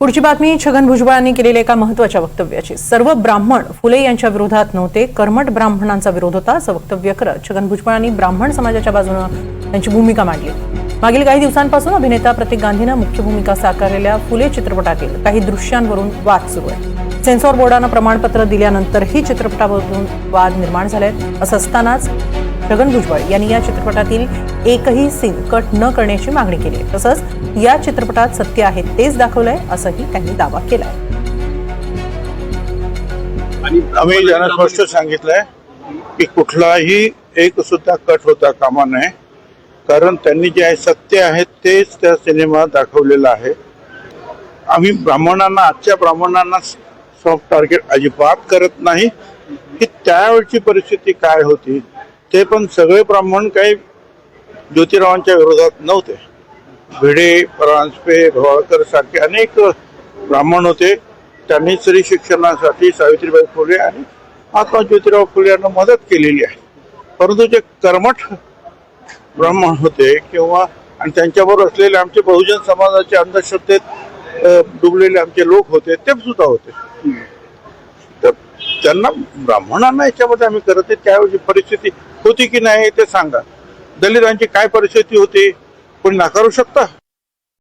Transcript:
पुढची बातमी छगन भुजबळांनी केलेल्या एका महत्त्वाच्या वक्तव्याची. सर्व ब्राह्मण फुले यांच्या विरोधात नव्हते कर्मट ब्राह्मणांचा विरोध होता असं वक्तव्य करत छगन भुजबळांनी ब्राह्मण समाजाच्या बाजूनं त्यांची भूमिका मांडली. मागील काही दिवसांपासून अभिनेता प्रतीक गांधीनं मुख्य भूमिका साकारलेल्या फुले चित्रपटातील काही दृश्यांवरून वाद सुरू आहे. सेन्सॉर बोर्डानं प्रमाणपत्र दिल्यानंतरही चित्रपटावरून वाद निर्माण झाले असं असतानाच छगन भुजबळ यांनी या चित्रपटातील एकही सीन कट न करण्याची मागणी केली आहे. तसंच या चित्रपटात सत्य आहे तेच दाखवलंय असंही त्यांनी दावा केलाय. आम्ही ज्यांना स्पष्ट सांगितलंय की कुठलाही एक सुद्धा कट होता कामा नये. कारण त्यांनी जे आहे सत्य आहे तेच त्या सिनेमात दाखवलेलं आहे. आम्ही ब्राह्मणांना आजच्या ब्राह्मणांना सॉफ्ट टार्गेट अजिबात करत नाही की त्यावेळची परिस्थिती काय होती. ते पण सगळे ब्राह्मण काही ज्योतिरावांच्या विरोधात नव्हते. भिडे परांजपे भवाळकर सारखे अनेक ब्राह्मण होते. त्यांनी स्त्री शिक्षणासाठी सावित्रीबाई फुले आणि महात्मा ज्योतिराव फुले यांना मदत केलेली आहे. परंतु जे कर्मठ ब्राह्मण होते किंवा आणि त्यांच्याबरोबर असलेले आमचे बहुजन समाजाचे अंधश्रद्धेत डुबलेले आमचे लोक होते ते सुद्धा होते. त्यांना ब्राह्मणांना याच्यामध्ये आम्ही करत आहे. त्यावेळी परिस्थिती होती की नाही ते सांगा. दलितांची काय परिस्थिती होती कोणी नाकारू शकता?